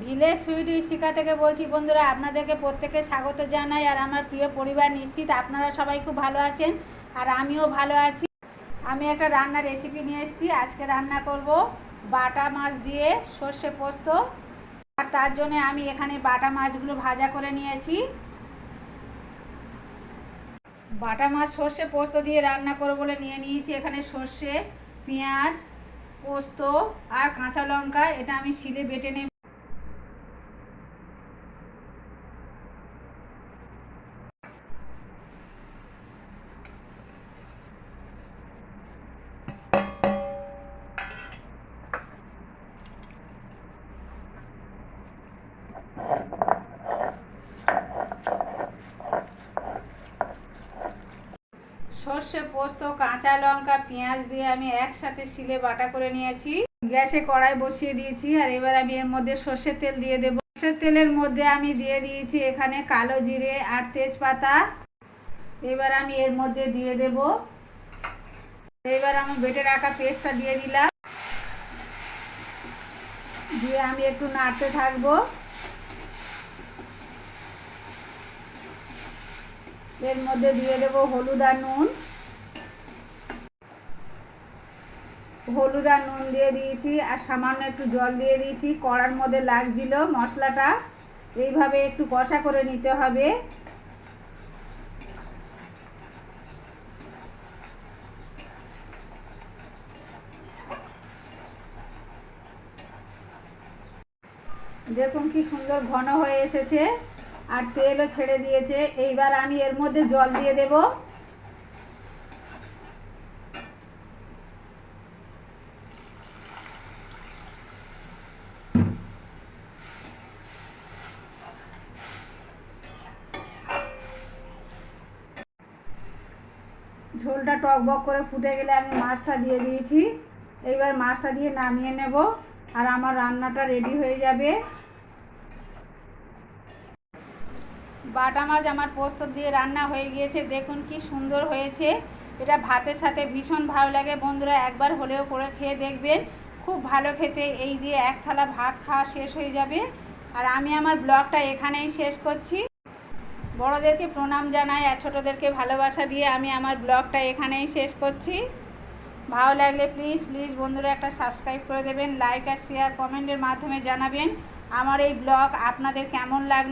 Village sweet শিকা থেকে বলছি, বন্ধুরা, আপনাদেরকে প্রত্যেকে স্বাগত জানাই আর আমার প্রিয় পরিবার নিশ্চিত আপনারা সবাই খুব ভালো আছেন আর আমিও ভালো আছি। আমি একটা রান্নার রেসিপি নিয়ে এসেছি। আজকে রান্না করব বাটা মাছ দিয়ে সর্ষে পোস্ত। আর তার জন্য আমি এখানে বাটা মাছগুলো ভাজা করে নিয়েছি। বাটা মাছ সর্ষে পোস্ত দিয়ে রান্না করব বলে নিয়ে নিয়েছি। এখানে সর্ষে, পেঁয়াজ, পোস্ত আর কাঁচা লঙ্কা, এটা আমি শিলে বেটে নেব। সর্ষে পোস্ত, কাঁচা লঙ্কা, পেঁয়াজ দিয়ে আমি একসাথে শিলে বাটা করে নিয়েছি। গ্যাসে কড়াই বসিয়ে দিয়েছি আর এবার আমি এর মধ্যে সর্ষের তেল দিয়ে দেবো। সর্ষের তেলের মধ্যে আমি দিয়ে দিয়েছি এখানে কালো জিরে আর তেজপাতা। এবার আমি এর মধ্যে দিয়ে দেব। এবার আমি বেটে রাখা পেস্টটা দিয়ে দিলাম। দিয়ে আমি একটু নাড়তে থাকব। এর মধ্যে দিয়ে দেব হলুদ আর নুন। হলুদ আর নুন দিয়ে দিয়েছি, আর সামান্য একটু জল দিয়ে দিয়েছি। কড়ার মধ্যে লাগছিল মশলাটা, এইভাবে একটু কষা করে নিতে হবে। দেখুন কি সুন্দর ঘন হয়ে এসেছে। আর তেলও ছেড়ে দিয়েছে। এইবার আমি এর মধ্যে জল দিয়ে দেব। ঝোলটা টক বক করে ফুটে গেলে আমি মাছটা দিয়ে দিয়েছি। এইবার মাছটা দিয়ে নামিয়ে নেব। আর আমার রান্নাটা রেডি হয়ে যাবে। বাটা মাছ আমার পোস্ত দিয়ে রান্না হয়ে গিয়েছে। দেখুন কি সুন্দর হয়েছে। এটা ভাতের সাথে ভীষণ ভালো লাগে বন্ধুরা, একবার হলেও করে খেয়ে দেখবেন। খুব ভালো খেতে, এই দিয়ে এক থালা ভাত খাওয়া শেষ হয়ে যাবে। আর আমি আমার ব্লগটা এখানেই শেষ করছি। বড়োদেরকে প্রণাম জানাই আর ছোটোদেরকে ভালোবাসা দিয়ে আমি আমার ব্লগটা এখানেই শেষ করছি। ভালো লাগলে প্লিজ প্লিজ বন্ধুরা একটা সাবস্ক্রাইব করে দেবেন লাইক আর শেয়ার কমেন্টের মাধ্যমে জানাবেন। আমার এই ব্লগ আপনাদের কেমন লাগল?